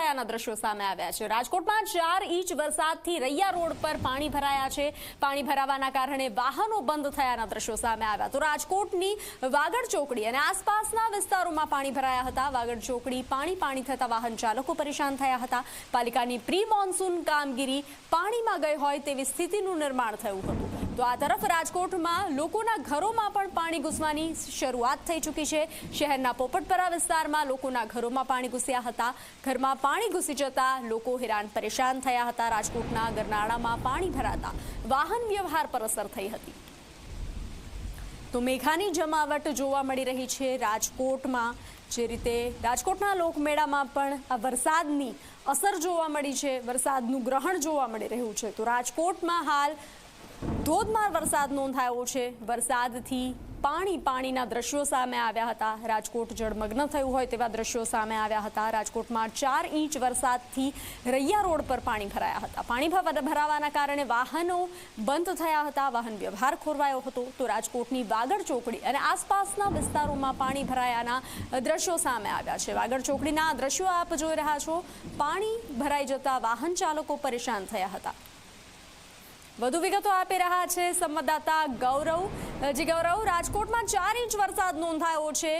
ભરાયાના દ્રશ્યો સામે આવ્યા છે. રાજકોટમાં ચાર ઇંચ વરસાદથી રૈયા રોડ પર પાણી ભરાયા છે. પાણી ભરાવાના કારણે વાહનો બંધ થયાના દ્રશ્યો સામે આવ્યા. તો રાજકોટની વાગડ ચોકડી અને આસપાસના વિસ્તારોમાં પાણી ભરાયા હતા. વાગડ ચોકડી પાણી પાણી થતા વાહન ચાલકો પરેશાન થયા હતા. પાલિકાની પ્રી મોન્સૂન કામગીરી પાણીમાં ગઈ હોય તેવી સ્થિતિનું નિર્માણ થયું હતું. તો આ તરફ રાજકોટમાં લોકોના ઘરોમાં પણ પાણી ઘૂસવાની શરૂઆત થઈ ચૂકી છે. શહેરના પોપટપરા વિસ્તારમાં લોકોના ઘરોમાં પાણી ઘૂસ્યા હતા. ઘરમાં પાણી ઘૂસી જતા લોકો હેરાન પરેશાન થયા હતા. રાજકોટના ગરનાળામાં પાણી ભરાતા વાહન વ્યવહાર પર અસર થઈ હતી. તો મેઘાની જમાવટ જોવા મળી રહી છે રાજકોટમાં. જે રીતે રાજકોટના લોકમેળામાં પણ આ વરસાદની અસર જોવા મળી છે. વરસાદનું ગ્રહણ જોવા મળી રહ્યું છે. તો રાજકોટમાં હાલ ધોધમાર વરસાદ નોંધાયો છે. વરસાદથી પાણી પાણીના દ્રશ્યો સામે આવ્યા હતા. રાજકોટ જળમગ્ન થયું હોય તેવા દ્રશ્યો સામે આવ્યા હતા. રાજકોટમાં ચાર ઇંચ વરસાદથી રૈયા રોડ પર પાણી ભરાયા હતા. પાણી ભર- ભરાવાના કારણે વાહનો બંધ થયા હતા. વાહન વ્યવહાર ખોરવાયો હતો. તો રાજકોટની વાગડ ચોકડી અને આસપાસના વિસ્તારોમાં પાણી ભરાયાના દ્રશ્યો સામે આવ્યા છે. વાગડ ચોકડીના દ્રશ્યો આપ જોઈ રહ્યા છો. પાણી ભરાઈ જતા વાહન ચાલકો પરેશાન થયા હતા. વધુ વિગતો આપી રહ્યા છે સંવાદદાતા ગૌરવ. જી ગૌરવ, રાજકોટમાં ચાર ઇંચ વરસાદ નોંધાયો છે.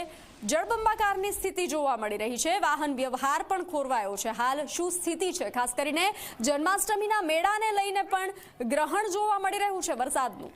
જળબંબાકારની સ્થિતિ જોવા મળી રહી છે. વાહન વ્યવહાર પણ ખોરવાયો છે. હાલ શું સ્થિતિ છે? ખાસ કરીને જન્માષ્ટમીના મેળાને લઈને પણ ગ્રહણ જોવા મળી રહ્યું છે વરસાદનું.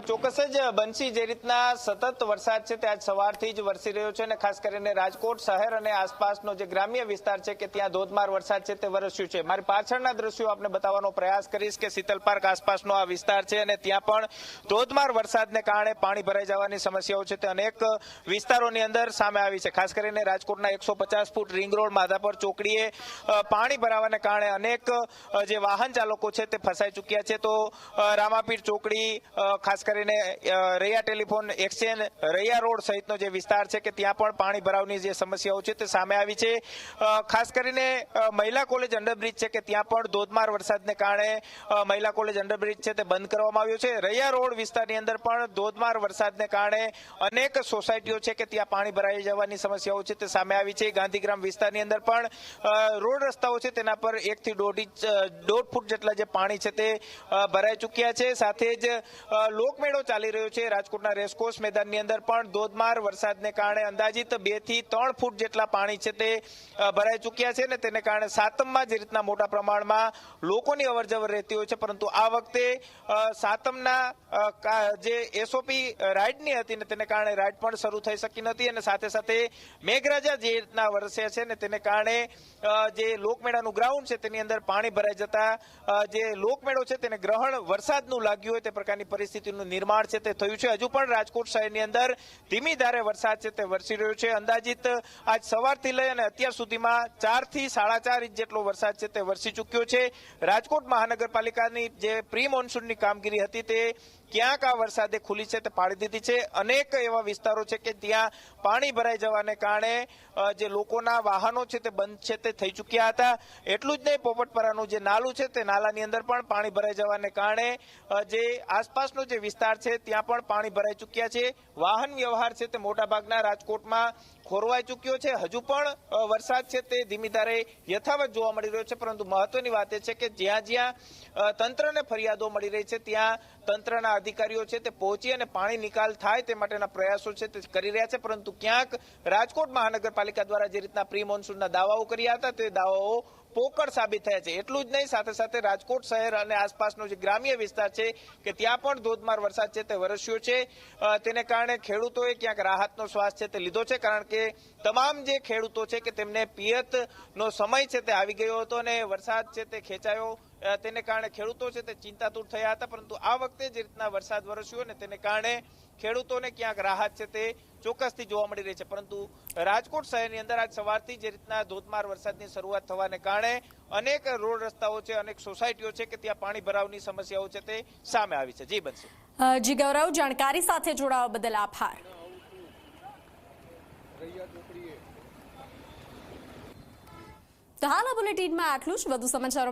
ચોક્કસ જ બનશી. જે રીતના સતત વરસાદ છે તે આજ સવારથી જ વરસી રહ્યો છે અને ખાસ કરીને રાજકોટ શહેર અને આસપાસનો જે ગ્રામ્ય વિસ્તાર છે કે ત્યાં ધોધમાર વરસાદ છે તે વરસ્યું છે. મારી પાછળના દ્રશ્યો આપને બતાવવાનો પ્રયાસ કરીશ કે શીતલ પાર્ક આસપાસનો આ વિસ્તાર છે અને ત્યાં પણ ધોધમાર વરસાદને કારણે પાણી ભરાઈ જવાની સમસ્યાઓ છે. તે અનેક વિસ્તારોની અંદર સામે આવી છે. ખાસ કરીને રાજકોટના એકસો ફૂટ રિંગ રોડ માધાપર ચોકડીએ પાણી ભરાવાને કારણે અનેક જે વાહન ચાલકો છે તે ફસાઈ ચૂક્યા છે. તો રામાપીર ચોકડી અ, કરીને Raiya telephone exchange Raiya road સહિતનો જે વિસ્તાર છે કે ત્યાં પણ પાણી ભરાવની જે સમસ્યાઓ છે તે સામે આવી છે. ખાસ કરીને મહિલા કોલેજ અંડરબ્રિજ છે કે ત્યાં પણ ધોધમાર વરસાદને કારણે મહિલા કોલેજ અંડરબ્રિજ છે તે બંધ કરવામાં આવ્યો છે. રૈયા રોડ વિસ્તારની અંદર પણ ધોધમાર વરસાદને કારણે અનેક સોસાયટીઓ છે કે ત્યાં પાણી ભરાઈ જવાની સમસ્યાઓ છે તે સામે આવી છે. ગાંધીગ્રામ વિસ્તારની અંદર પણ રોડ રસ્તાઓ છે તેના પર એકથી દોઢ દોઢ ફૂટ જેટલા જે પાણી છે તે ભરાઈ ચૂક્યા છે. સાથે જ અ, લોકમેળો ચાલી રહ્યો છે. રાજકોટના રેસકોર્સ મેદાનની અંદર પણ ધોધમાર વરસાદને કારણે અંદાજિત બેથી ત્રણ ફૂટ જેટલા પાણી છે તે ભરાઈ ચૂક્યા છે ને તેને કારણે સાતમમાં જે રીતના મોટા પ્રમાણમાં લોકોની અવરજવર રહેતી હોય છે. પરંતુ આ વખતે સાતમના જે એસઓપી રાઇડની હતી ને તેને કારણે રાઇડ પણ શરૂ થઈ શકી નથી અને સાથે સાથે મેઘરાજા જે રીતના વરસ્યા છે ને તેને કારણે જે લોકમેળાનું ગ્રાઉન્ડ છે તેની અંદર પાણી ભરાઈ જતા જે લોકમેળો છે તેને ગ્રહણ વરસાદનું લાગ્યું હોય તે પ્રકારની પરિસ્થિતિનું નિર્માણ છે તે થયું છે. હજુ પણ રાજકોટ શહેરની અંદર ધીમી ધારે વરસાદ છે તે વરસી રહ્યો છે. અંદાજિત આજ સવારથી લઈ અને અત્યાર સુધીમાં ચારથી સાડા ચાર ઇંચ જેટલો વરસાદ છે તે વરસી ચૂક્યો છે. રાજકોટ મહાનગરપાલિકાની જે પ્રી મોન્સૂનની કામગીરી હતી તે ક્યાંક આ વરસાદે ખુલી છે તે પાડી દીધી છે. અનેક એવા વિસ્તારો છે કે ત્યાં પાણી ભરાઈ જવાને કારણે જે લોકોના વાહનો છે તે બંધ છે તે થઈ ચૂક્યા હતા. એટલું જ નહીં, પોપટપરાનું જે નાલું છે તે નાલાની અંદર પણ પાણી ભરાઈ જવાને કારણે જે આસપાસનો જે વિસ્તાર છે ત્યાં પણ પાણી ભરાઈ ચૂક્યા છે. વાહન વ્યવહાર છે તે મોટાભાગના રાજકોટમાં ખોરવાઈ ચૂક્યો છે. હજુ પણ વરસાદ છે તે ધીમી ધારે યથાવત જોવા મળી રહ્યો છે, પરંતુ મહત્વની વાત એ છે કે જ્યાં જ્યાં તંત્રને ફરિયાદો મળી રહી છે, ત્યાં તંત્રના અધિકારીઓ છે તે પહોંચી અને પાણી નિકાલ થાય તે માટેના પ્રયાસો છે તે કરી રહ્યા છે. પરંતુ ક્યાંક રાજકોટ મહાનગરપાલિકા દ્વારા જે રીતના પ્રી મોન્સૂનના દાવાઓ કર્યા હતા તે દાવાઓ પોકળ સાબિત થયા છે. એટલું જ નહીં, સાથે સાથે રાજકોટ શહેર અને આસપાસનો જે ગ્રામ્ય વિસ્તાર છે કે ત્યાં પણ ધોધમાર વરસાદ છે તે વરસ્યો છે. તેને કારણે ખેડૂતોએ ક્યાંક રાહતનો શ્વાસ છે તે લીધો છે, કારણ કે તમામ જે ખેડૂતો છે કે તેમને પિયતનો સમય છે તે આવી ગયો હતો અને વરસાદ છે તે ખેંચાયો તેને કારણે ખેડૂતો છે તે ચિંતાતુર થયા હતા, પરંતુ આ વખતે જે રીતના વરસાદ વરસ્યો ને તેને કારણે ખેડૂતોને ક્યાંક રાહત છે તે ચોક્કસથી જોવા મળી રહી છે. પરંતુ રાજકોટ શહેરની અંદર આજ સવારથી જે રીતના ધોધમાર વરસાદની શરૂઆત થવાને કારણે અનેક રોડ રસ્તાઓ છે, અનેક સોસાયટીઓ છે કે ત્યાં પાણી ભરાવની સમસ્યાઓ છે તે સામે આવી છે. જી, બનશે. જી, ગૌરવ, જાણકારી સાથે જોડાવા બદલ આભાર. તો હાલ બુલેટિનમાં આટલું જ. વધુ સમાચારો